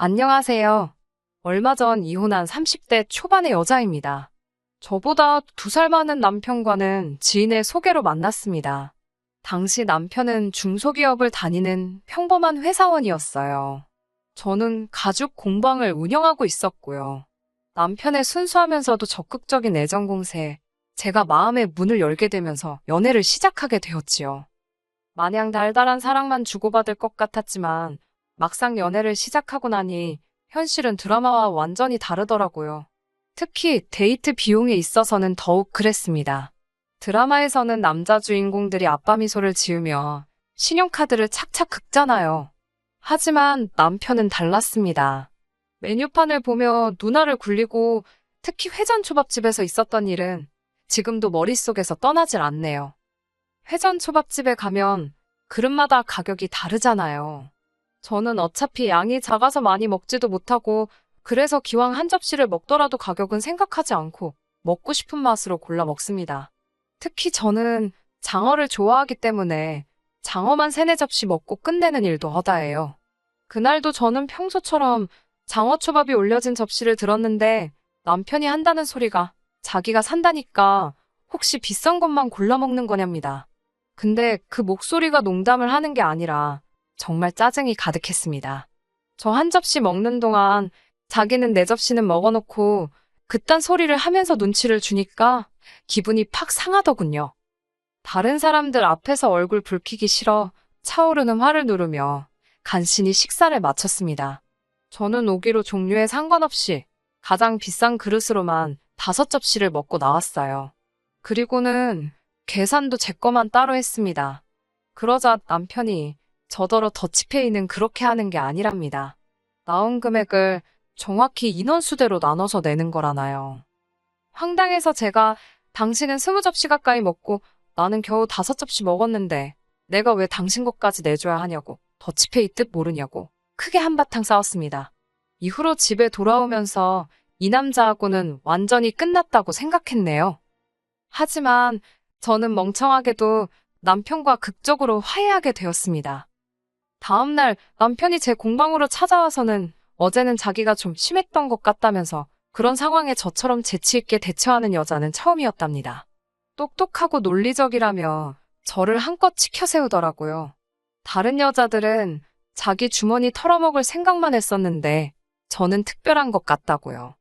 안녕하세요. 얼마 전 이혼한 30대 초반의 여자입니다. 저보다 두 살 많은 남편과는 지인의 소개로 만났습니다. 당시 남편은 중소기업을 다니는 평범한 회사원이었어요. 저는 가죽 공방을 운영하고 있었고요. 남편의 순수하면서도 적극적인 애정 공세에 제가 마음의 문을 열게 되면서 연애를 시작하게 되었지요. 마냥 달달한 사랑만 주고받을 것 같았지만 막상 연애를 시작하고 나니 현실은 드라마와 완전히 다르더라고요. 특히 데이트 비용에 있어서는 더욱 그랬습니다. 드라마에서는 남자 주인공들이 아빠 미소를 지으며 신용카드를 착착 긁잖아요. 하지만 남편은 달랐습니다. 메뉴판을 보며 눈알을 굴리고 특히 회전 초밥집에서 있었던 일은 지금도 머릿속에서 떠나질 않네요. 회전 초밥집에 가면 그릇마다 가격이 다르잖아요. 저는 어차피 양이 작아서 많이 먹지도 못하고 그래서 기왕 한 접시를 먹더라도 가격은 생각하지 않고 먹고 싶은 맛으로 골라 먹습니다. 특히 저는 장어를 좋아하기 때문에 장어만 세네 접시 먹고 끝내는 일도 허다해요. 그날도 저는 평소처럼 장어초밥이 올려진 접시를 들었는데 남편이 한다는 소리가 자기가 산다니까 혹시 비싼 것만 골라 먹는 거냐입니다. 근데 그 목소리가 농담을 하는 게 아니라 정말 짜증이 가득했습니다. 저 한 접시 먹는 동안 자기는 내 접시는 먹어놓고 그딴 소리를 하면서 눈치를 주니까 기분이 팍 상하더군요. 다른 사람들 앞에서 얼굴 붉히기 싫어 차오르는 화를 누르며 간신히 식사를 마쳤습니다. 저는 오기로 종류에 상관없이 가장 비싼 그릇으로만 다섯 접시를 먹고 나왔어요. 그리고는 계산도 제 거만 따로 했습니다. 그러자 남편이 저더러 더치페이는 그렇게 하는 게 아니랍니다. 나온 금액을 정확히 인원수대로 나눠서 내는 거라나요. 황당해서 제가 당신은 스무 접시 가까이 먹고 나는 겨우 다섯 접시 먹었는데 내가 왜 당신 것까지 내줘야 하냐고 더치페이 뜻 모르냐고 크게 한바탕 싸웠습니다. 이후로 집에 돌아오면서 이 남자하고는 완전히 끝났다고 생각했네요. 하지만 저는 멍청하게도 남편과 극적으로 화해하게 되었습니다. 다음날 남편이 제 공방으로 찾아와서는 어제는 자기가 좀 심했던 것 같다면서 그런 상황에 저처럼 재치있게 대처하는 여자는 처음이었답니다. 똑똑하고 논리적이라며 저를 한껏 치켜세우더라고요. 다른 여자들은 자기 주머니 털어먹을 생각만 했었는데 저는 특별한 것 같다고요.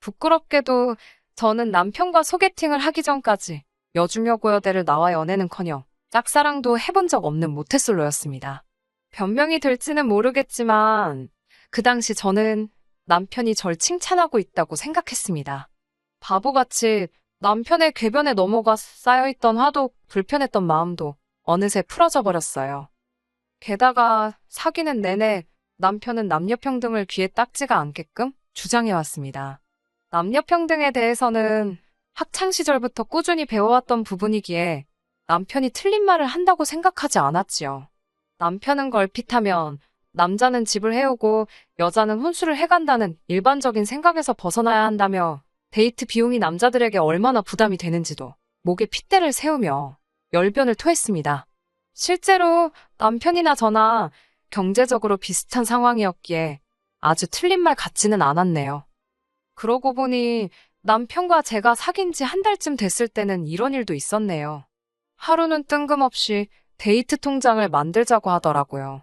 부끄럽게도 저는 남편과 소개팅을 하기 전까지 여중여 고여대를 나와 연애는커녕 짝사랑도 해본 적 없는 모태솔로였습니다. 변명이 될지는 모르겠지만 그 당시 저는 남편이 절 칭찬하고 있다고 생각했습니다. 바보같이 남편의 궤변에 넘어가 쌓여있던 화도 불편했던 마음도 어느새 풀어져 버렸어요. 게다가 사귀는 내내 남편은 남녀평등을 귀에 딱지가 않게끔 주장해왔습니다. 남녀평등에 대해서는 학창시절부터 꾸준히 배워왔던 부분이기에 남편이 틀린 말을 한다고 생각하지 않았지요. 남편은 걸핏하면 남자는 집을 해오고 여자는 혼수를 해간다는 일반적인 생각에서 벗어나야 한다며 데이트 비용이 남자들에게 얼마나 부담이 되는지도 목에 핏대를 세우며 열변을 토했습니다. 실제로 남편이나 저나 경제적으로 비슷한 상황이었기에 아주 틀린 말 같지는 않았네요. 그러고 보니 남편과 제가 사귄 지 한 달쯤 됐을 때는 이런 일도 있었네요. 하루는 뜬금없이 데이트 통장을 만들자고 하더라고요.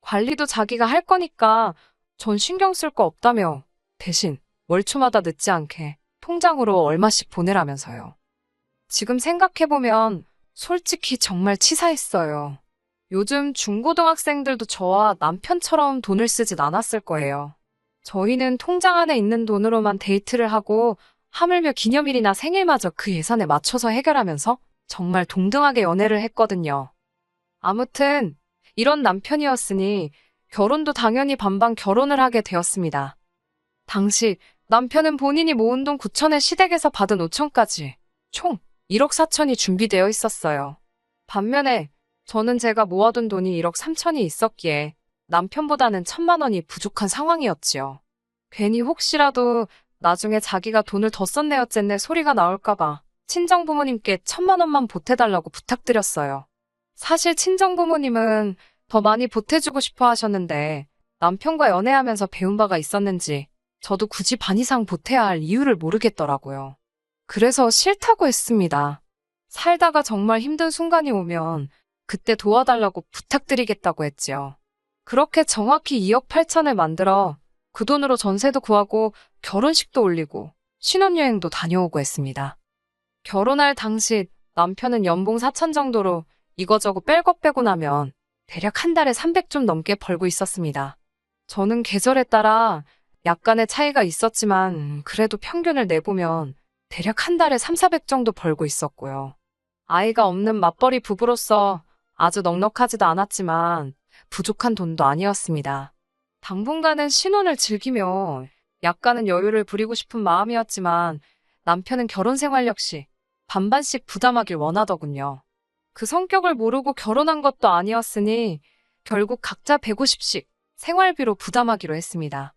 관리도 자기가 할 거니까 전 신경 쓸 거 없다며 대신 월초마다 늦지 않게 통장으로 얼마씩 보내라면서요. 지금 생각해보면 솔직히 정말 치사했어요. 요즘 중고등학생들도 저와 남편처럼 돈을 쓰진 않았을 거예요. 저희는 통장 안에 있는 돈으로만 데이트를 하고 하물며 기념일이나 생일마저 그 예산에 맞춰서 해결하면서 정말 동등하게 연애를 했거든요. 아무튼 이런 남편이었으니 결혼도 당연히 반반 결혼을 하게 되었습니다. 당시 남편은 본인이 모은 돈 9천에 시댁에서 받은 5천까지 총 1억 4천이 준비되어 있었어요. 반면에 저는 제가 모아둔 돈이 1억 3천이 있었기에 남편보다는 천만 원이 부족한 상황이었지요. 괜히 혹시라도 나중에 자기가 돈을 더 썼네요 쨌네 소리가 나올까봐 친정 부모님께 천만 원만 보태달라고 부탁드렸어요. 사실 친정 부모님은 더 많이 보태주고 싶어 하셨는데 남편과 연애하면서 배운 바가 있었는지 저도 굳이 반 이상 보태야 할 이유를 모르겠더라고요. 그래서 싫다고 했습니다. 살다가 정말 힘든 순간이 오면 그때 도와달라고 부탁드리겠다고 했지요. 그렇게 정확히 2억 8천을 만들어 그 돈으로 전세도 구하고 결혼식도 올리고 신혼여행도 다녀오고 했습니다. 결혼할 당시 남편은 연봉 4천 정도로 이거저거 뺄 것 빼고 나면 대략 한 달에 300좀 넘게 벌고 있었습니다. 저는 계절에 따라 약간의 차이가 있었지만 그래도 평균을 내보면 대략 한 달에 3, 400 정도 벌고 있었고요. 아이가 없는 맞벌이 부부로서 아주 넉넉하지도 않았지만 부족한 돈도 아니었습니다. 당분간은 신혼을 즐기며 약간은 여유를 부리고 싶은 마음이었지만 남편은 결혼 생활 역시 반반씩 부담하길 원하더군요. 그 성격을 모르고 결혼한 것도 아니었으니 결국 각자 150씩 생활비로 부담하기로 했습니다.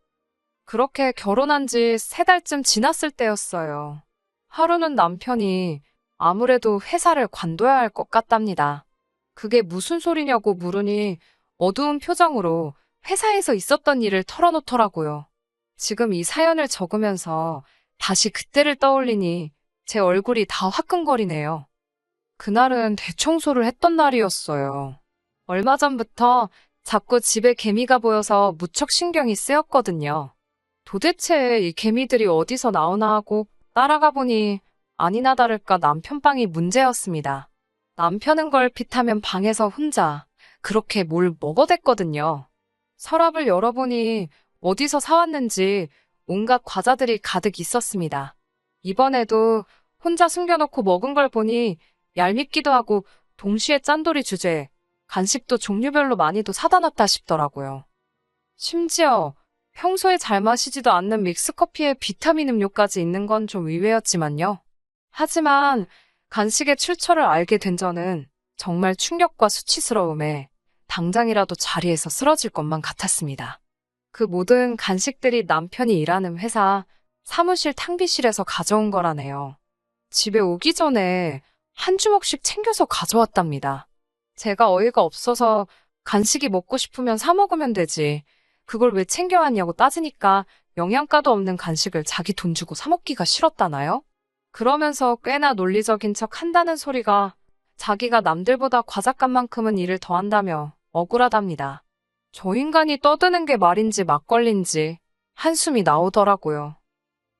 그렇게 결혼한 지 세 달쯤 지났을 때였어요. 하루는 남편이 아무래도 회사를 관둬야 할 것 같답니다. 그게 무슨 소리냐고 물으니 어두운 표정으로 회사에서 있었던 일을 털어놓더라고요. 지금 이 사연을 적으면서 다시 그때를 떠올리니 제 얼굴이 다 화끈거리네요. 그날은 대청소를 했던 날이었어요. 얼마 전부터 자꾸 집에 개미가 보여서 무척 신경이 쓰였거든요. 도대체 이 개미들이 어디서 나오나 하고 따라가 보니 아니나 다를까 남편 방이 문제였습니다. 남편은 걸핏하면 방에서 혼자 그렇게 뭘 먹어댔거든요. 서랍을 열어보니 어디서 사왔는지 온갖 과자들이 가득 있었습니다. 이번에도 혼자 숨겨놓고 먹은 걸 보니 얄밉기도 하고 동시에 짠돌이 주제에 간식도 종류별로 많이도 사다 놨다 싶더라고요. 심지어 평소에 잘 마시지도 않는 믹스커피에 비타민 음료까지 있는 건 좀 의외였지만요. 하지만 간식의 출처를 알게 된 저는 정말 충격과 수치스러움에 당장이라도 자리에서 쓰러질 것만 같았습니다. 그 모든 간식들이 남편이 일하는 회사 사무실 탕비실에서 가져온 거라네요. 집에 오기 전에 한 주먹씩 챙겨서 가져왔답니다. 제가 어이가 없어서 간식이 먹고 싶으면 사 먹으면 되지. 그걸 왜 챙겨왔냐고 따지니까 영양가도 없는 간식을 자기 돈 주고 사 먹기가 싫었다나요? 그러면서 꽤나 논리적인 척 한다는 소리가 자기가 남들보다 과작감만큼은 일을 더 한다며 억울하답니다. 저 인간이 떠드는 게 말인지 막걸리인지 한숨이 나오더라고요.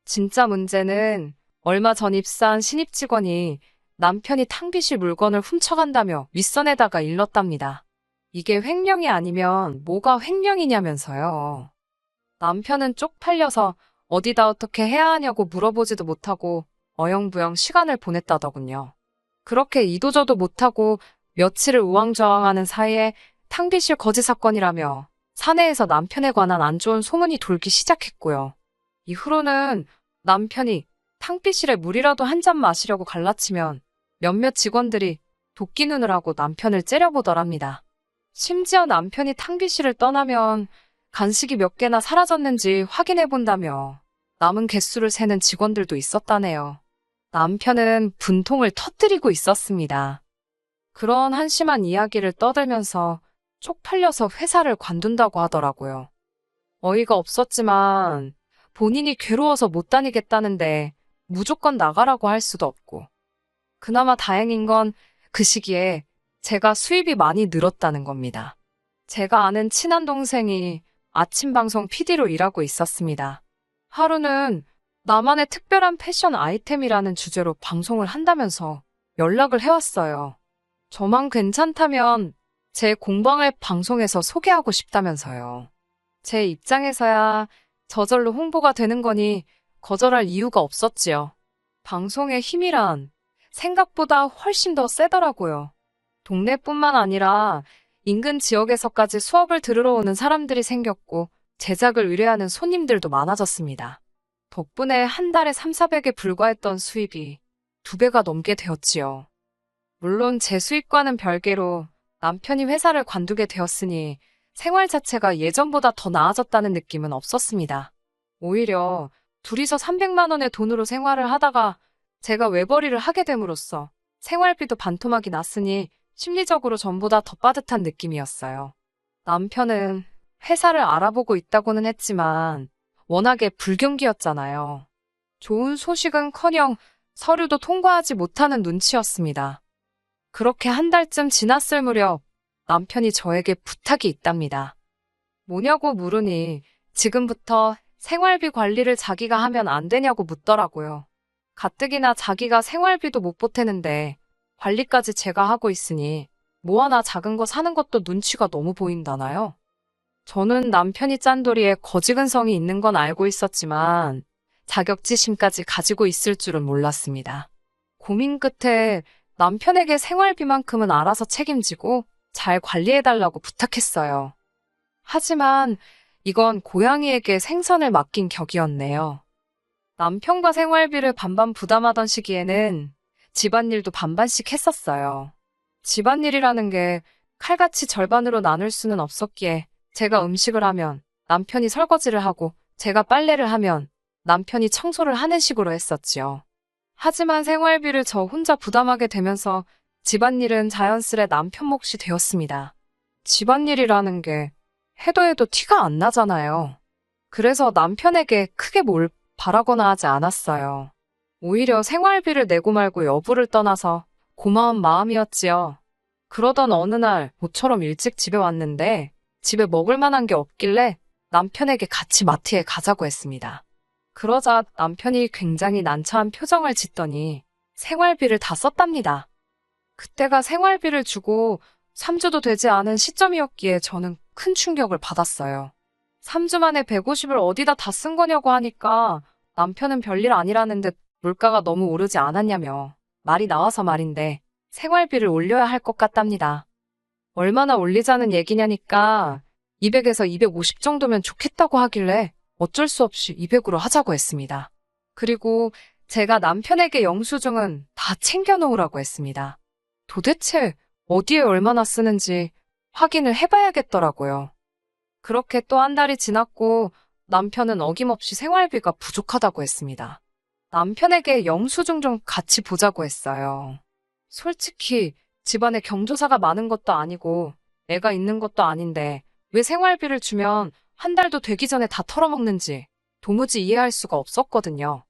진짜 문제는 얼마 전 입사한 신입 직원이 남편이 탕비실 물건을 훔쳐간다며 윗선에다가 일렀답니다. 이게 횡령이 아니면 뭐가 횡령이냐면서요. 남편은 쪽팔려서 어디다 어떻게 해야 하냐고 물어보지도 못하고 어영부영 시간을 보냈다더군요. 그렇게 이도저도 못하고 며칠을 우왕좌왕하는 사이에 탕비실 거짓 사건이라며 사내에서 남편에 관한 안 좋은 소문이 돌기 시작했고요. 이후로는 남편이 탕비실에 물이라도 한 잔 마시려고 갈라치면 몇몇 직원들이 도끼 눈을 하고 남편을 째려보더랍니다. 심지어 남편이 탕비실을 떠나면 간식이 몇 개나 사라졌는지 확인해 본다며 남은 개수를 세는 직원들도 있었다네요. 남편은 분통을 터뜨리고 있었습니다. 그런 한심한 이야기를 떠들면서 쪽팔려서 회사를 관둔다고 하더라고요. 어이가 없었지만 본인이 괴로워서 못 다니겠다는데 무조건 나가라고 할 수도 없고. 그나마 다행인 건 그 시기에 제가 수입이 많이 늘었다는 겁니다. 제가 아는 친한 동생이 아침 방송 PD로 일하고 있었습니다. 하루는 나만의 특별한 패션 아이템이라는 주제로 방송을 한다면서 연락을 해왔어요. 저만 괜찮다면 제 공방을 방송에서 소개하고 싶다면서요. 제 입장에서야 저절로 홍보가 되는 거니 거절할 이유가 없었지요. 방송의 힘이란 생각보다 훨씬 더 세더라고요. 동네뿐만 아니라 인근 지역에서까지 수업을 들으러 오는 사람들이 생겼고 제작을 의뢰하는 손님들도 많아졌습니다. 덕분에 한 달에 3, 400에 불과했던 수입이 두 배가 넘게 되었지요. 물론 제 수입과는 별개로 남편이 회사를 관두게 되었으니 생활 자체가 예전보다 더 나아졌다는 느낌은 없었습니다. 오히려 둘이서 300만 원의 돈으로 생활을 하다가 제가 외벌이를 하게 됨으로써 생활비도 반토막이 났으니 심리적으로 전보다 더 빠듯한 느낌이었어요. 남편은 회사를 알아보고 있다고는 했지만 워낙에 불경기였잖아요. 좋은 소식은 커녕 서류도 통과하지 못하는 눈치였습니다. 그렇게 한 달쯤 지났을 무렵 남편이 저에게 부탁이 있답니다. 뭐냐고 물으니 지금부터 생활비 관리를 자기가 하면 안 되냐고 묻더라고요. 가뜩이나 자기가 생활비도 못 보태는데 관리까지 제가 하고 있으니 뭐 하나 작은 거 사는 것도 눈치가 너무 보인다나요? 저는 남편이 짠돌이에 거지근성이 있는 건 알고 있었지만 자격지심까지 가지고 있을 줄은 몰랐습니다. 고민 끝에 남편에게 생활비만큼은 알아서 책임지고 잘 관리해달라고 부탁했어요. 하지만 이건 고양이에게 생선을 맡긴 격이었네요. 남편과 생활비를 반반 부담하던 시기에는 집안일도 반반씩 했었어요. 집안일이라는 게 칼같이 절반으로 나눌 수는 없었기에 제가 음식을 하면 남편이 설거지를 하고 제가 빨래를 하면 남편이 청소를 하는 식으로 했었지요. 하지만 생활비를 저 혼자 부담하게 되면서 집안일은 자연스레 남편 몫이 되었습니다. 집안일이라는 게 해도 해도 티가 안 나잖아요. 그래서 남편에게 크게 뭘 바라거나 하지 않았어요. 오히려 생활비를 내고 말고 여부를 떠나서 고마운 마음이었지요. 그러던 어느 날 모처럼 일찍 집에 왔는데 집에 먹을 만한 게 없길래 남편에게 같이 마트에 가자고 했습니다. 그러자 남편이 굉장히 난처한 표정을 짓더니 생활비를 다 썼답니다. 그때가 생활비를 주고 3주도 되지 않은 시점이었기에 저는 큰 충격을 받았어요. 3주 만에 150을 어디다 다 쓴 거냐고 하니까 남편은 별일 아니라는 듯 물가가 너무 오르지 않았냐며 말이 나와서 말인데 생활비를 올려야 할 것 같답니다. 얼마나 올리자는 얘기냐니까 200에서 250 정도면 좋겠다고 하길래 어쩔 수 없이 200으로 하자고 했습니다. 그리고 제가 남편에게 영수증은 다 챙겨놓으라고 했습니다. 도대체 어디에 얼마나 쓰는지 확인을 해봐야겠더라고요. 그렇게 또 한 달이 지났고 남편은 어김없이 생활비가 부족하다고 했습니다. 남편에게 영수증 좀 같이 보자고 했어요. 솔직히 집안에 경조사가 많은 것도 아니고 애가 있는 것도 아닌데 왜 생활비를 주면 한 달도 되기 전에 다 털어먹는지 도무지 이해할 수가 없었거든요.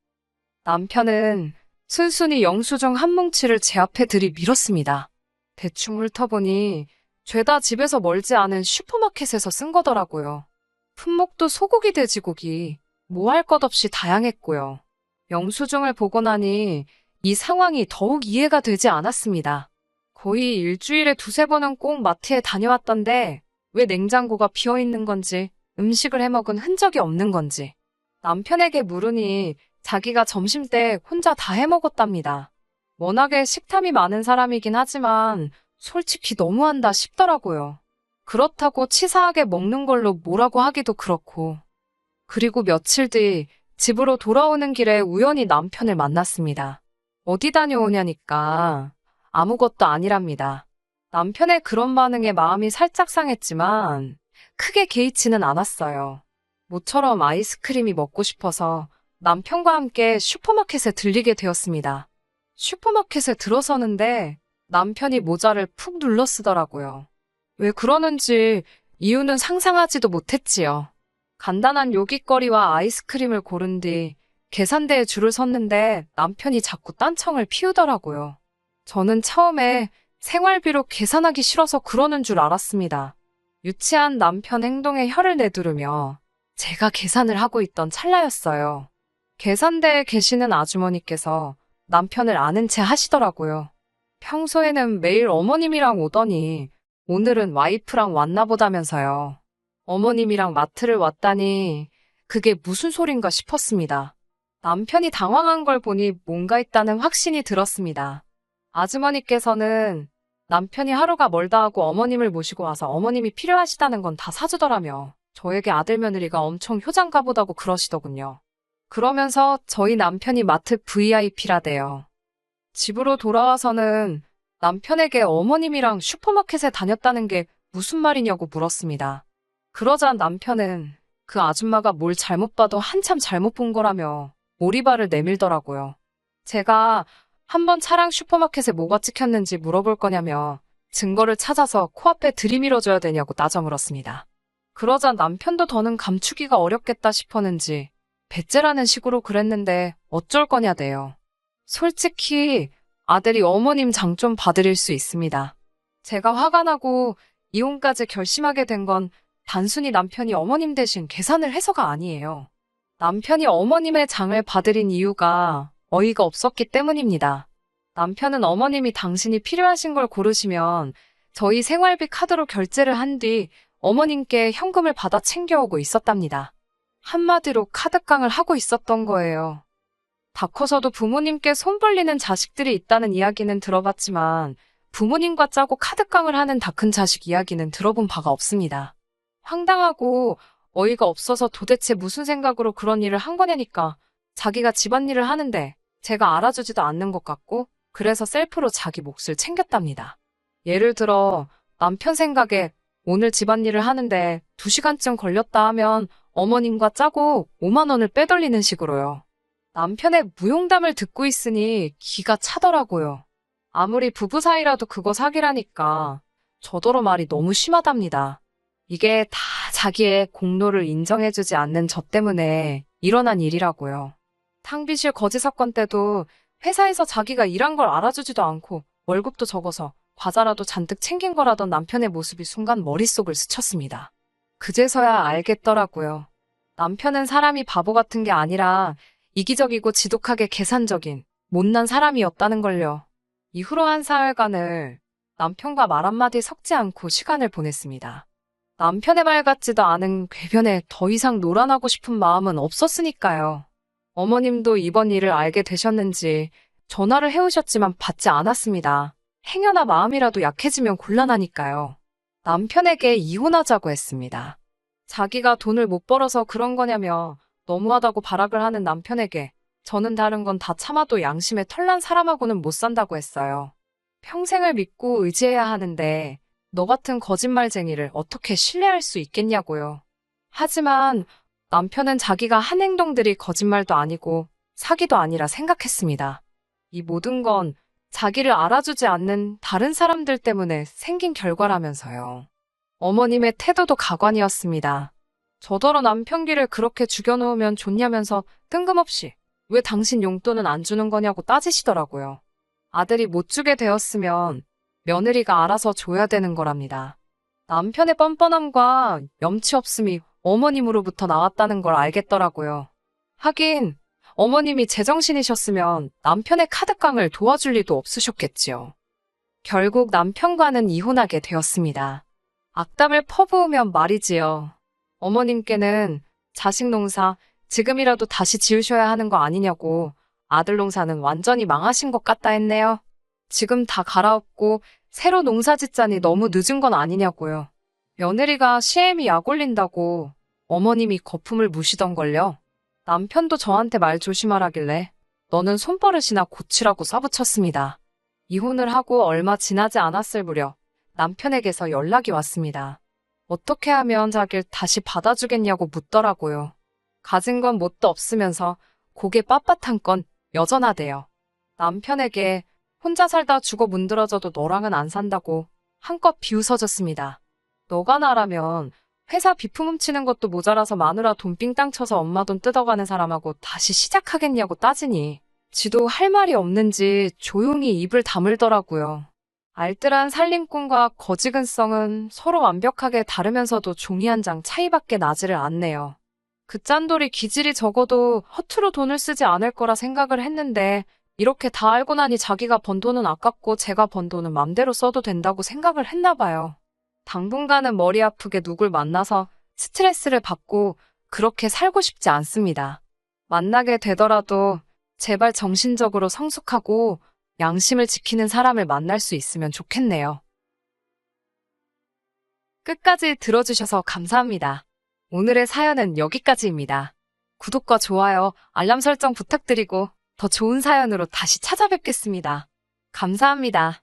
남편은 순순히 영수증 한 뭉치를 제 앞에 들이 밀었습니다. 대충 훑어보니 죄다 집에서 멀지 않은 슈퍼마켓에서 쓴 거더라고요. 품목도 소고기, 돼지고기, 뭐할것 없이 다양했고요. 영수증을 보고 나니 이 상황이 더욱 이해가 되지 않았습니다. 거의 일주일에 두세 번은 꼭 마트에 다녀왔던데 왜 냉장고가 비어 있는 건지 음식을 해먹은 흔적이 없는 건지 남편에게 물으니 자기가 점심 때 혼자 다 해먹었답니다. 워낙에 식탐이 많은 사람이긴 하지만 솔직히 너무한다 싶더라고요. 그렇다고 치사하게 먹는 걸로 뭐라고 하기도 그렇고. 그리고 며칠 뒤 집으로 돌아오는 길에 우연히 남편을 만났습니다. 어디 다녀오냐니까 아무것도 아니랍니다. 남편의 그런 반응에 마음이 살짝 상했지만 크게 개의치는 않았어요. 모처럼 아이스크림이 먹고 싶어서 남편과 함께 슈퍼마켓에 들리게 되었습니다. 슈퍼마켓에 들어서는데 남편이 모자를 푹 눌러 쓰더라고요. 왜 그러는지 이유는 상상하지도 못했지요. 간단한 요깃거리와 아이스크림을 고른 뒤 계산대에 줄을 섰는데 남편이 자꾸 딴청을 피우더라고요. 저는 처음에 생활비로 계산하기 싫어서 그러는 줄 알았습니다. 유치한 남편 행동에 혀를 내두르며 제가 계산을 하고 있던 찰나였어요. 계산대에 계시는 아주머니께서 남편을 아는 채 하시더라고요. 평소에는 매일 어머님이랑 오더니 오늘은 와이프랑 왔나 보다면서요. 어머님이랑 마트를 왔다니 그게 무슨 소린가 싶었습니다. 남편이 당황한 걸 보니 뭔가 있다는 확신이 들었습니다. 아주머니께서는 남편이 하루가 멀다 하고 어머님을 모시고 와서 어머님이 필요하시다는 건 다 사주더라며 저에게 아들 며느리가 엄청 효장가 보다고 그러시더군요. 그러면서 저희 남편이 마트 VIP라대요. 집으로 돌아와서는 남편에게 어머님이랑 슈퍼마켓에 다녔다는 게 무슨 말이냐고 물었습니다. 그러자 남편은 그 아줌마가 뭘 잘못 봐도 한참 잘못 본 거라며 오리발을 내밀더라고요. 제가 한번 차량 슈퍼마켓에 뭐가 찍혔는지 물어볼 거냐며 증거를 찾아서 코앞에 들이밀어줘야 되냐고 따져 물었습니다. 그러자 남편도 더는 감추기가 어렵겠다 싶었는지 배째라는 식으로 그랬는데 어쩔 거냐대요. 솔직히 아들이 어머님 장 좀 봐드릴 수 있습니다. 제가 화가 나고 이혼까지 결심하게 된 건 단순히 남편이 어머님 대신 계산을 해서가 아니에요. 남편이 어머님의 장을 봐드린 이유가 어이가 없었기 때문입니다. 남편은 어머님이 당신이 필요하신 걸 고르시면 저희 생활비 카드로 결제를 한 뒤 어머님께 현금을 받아 챙겨오고 있었답니다. 한마디로 카드깡을 하고 있었던 거예요. 다 커서도 부모님께 손 벌리는 자식들이 있다는 이야기는 들어봤지만 부모님과 짜고 카드깡을 하는 다 큰 자식 이야기는 들어본 바가 없습니다. 황당하고 어이가 없어서 도대체 무슨 생각으로 그런 일을 한 거냐니까 자기가 집안일을 하는데 제가 알아주지도 않는 것 같고 그래서 셀프로 자기 몫을 챙겼답니다. 예를 들어 남편 생각에 오늘 집안일을 하는데 2시간쯤 걸렸다 하면 어머님과 짜고 5만 원을 빼돌리는 식으로요. 남편의 무용담을 듣고 있으니 기가 차더라고요. 아무리 부부 사이라도 그거 사기라니까 저더러 말이 너무 심하답니다. 이게 다 자기의 공로를 인정해주지 않는 저 때문에 일어난 일이라고요. 탕비실 거지 사건 때도 회사에서 자기가 일한 걸 알아주지도 않고 월급도 적어서 과자라도 잔뜩 챙긴 거라던 남편의 모습이 순간 머릿속을 스쳤습니다. 그제서야 알겠더라고요. 남편은 사람이 바보 같은 게 아니라 이기적이고 지독하게 계산적인 못난 사람이었다는 걸요. 이후로 한 사흘간을 남편과 말 한마디 섞지 않고 시간을 보냈습니다. 남편의 말 같지도 않은 궤변에 더 이상 놀아나고 싶은 마음은 없었으니까요. 어머님도 이번 일을 알게 되셨는지 전화를 해오셨지만 받지 않았습니다. 행여나 마음이라도 약해지면 곤란하니까요. 남편에게 이혼하자고 했습니다. 자기가 돈을 못 벌어서 그런 거냐며 너무하다고 발악을 하는 남편에게 저는 다른 건 다 참아도 양심에 털난 사람하고는 못 산다고 했어요. 평생을 믿고 의지해야 하는데 너 같은 거짓말쟁이를 어떻게 신뢰할 수 있겠냐고요. 하지만 남편은 자기가 한 행동들이 거짓말도 아니고 사기도 아니라 생각했습니다. 이 모든 건 자기를 알아주지 않는 다른 사람들 때문에 생긴 결과라면서요. 어머님의 태도도 가관이었습니다. 저더러 남편기를 그렇게 죽여놓으면 좋냐면서 뜬금없이 왜 당신 용돈은 안 주는 거냐고 따지시더라고요. 아들이 못 주게 되었으면 며느리가 알아서 줘야 되는 거랍니다. 남편의 뻔뻔함과 염치 없음이 어머님으로부터 나왔다는 걸 알겠더라고요. 하긴 어머님이 제정신이셨으면 남편의 카드깡을 도와줄 리도 없으셨겠지요. 결국 남편과는 이혼하게 되었습니다. 악담을 퍼부으면 말이지요. 어머님께는 자식 농사 지금이라도 다시 지으셔야 하는 거 아니냐고 아들 농사는 완전히 망하신 것 같다 했네요. 지금 다 갈아엎고 새로 농사 짓자니 너무 늦은 건 아니냐고요. 며느리가 시엠이 약 올린다고 어머님이 거품을 무시던걸요. 남편도 저한테 말 조심하라길래 너는 손버릇이나 고치라고 써붙였습니다. 이혼을 하고 얼마 지나지 않았을 무렵 남편에게서 연락이 왔습니다. 어떻게 하면 자기를 다시 받아주겠냐고 묻더라고요. 가진 건 뭣도 없으면서 고개 빳빳한 건 여전하대요. 남편에게 혼자 살다 죽어 문드러져도 너랑은 안 산다고 한껏 비웃어졌습니다. 너가 나라면 회사 비품 훔치는 것도 모자라서 마누라 돈 삥땅 쳐서 엄마 돈 뜯어가는 사람하고 다시 시작하겠냐고 따지니 지도 할 말이 없는지 조용히 입을 다물더라고요. 알뜰한 살림꾼과 거지근성은 서로 완벽하게 다르면서도 종이 한 장 차이밖에 나지를 않네요. 그 짠돌이 기질이 적어도 허투루 돈을 쓰지 않을 거라 생각을 했는데 이렇게 다 알고 나니 자기가 번 돈은 아깝고 제가 번 돈은 맘대로 써도 된다고 생각을 했나 봐요. 당분간은 머리 아프게 누굴 만나서 스트레스를 받고 그렇게 살고 싶지 않습니다. 만나게 되더라도 제발 정신적으로 성숙하고 양심을 지키는 사람을 만날 수 있으면 좋겠네요. 끝까지 들어주셔서 감사합니다. 오늘의 사연은 여기까지입니다. 구독과 좋아요, 알람 설정 부탁드리고 더 좋은 사연으로 다시 찾아뵙겠습니다. 감사합니다.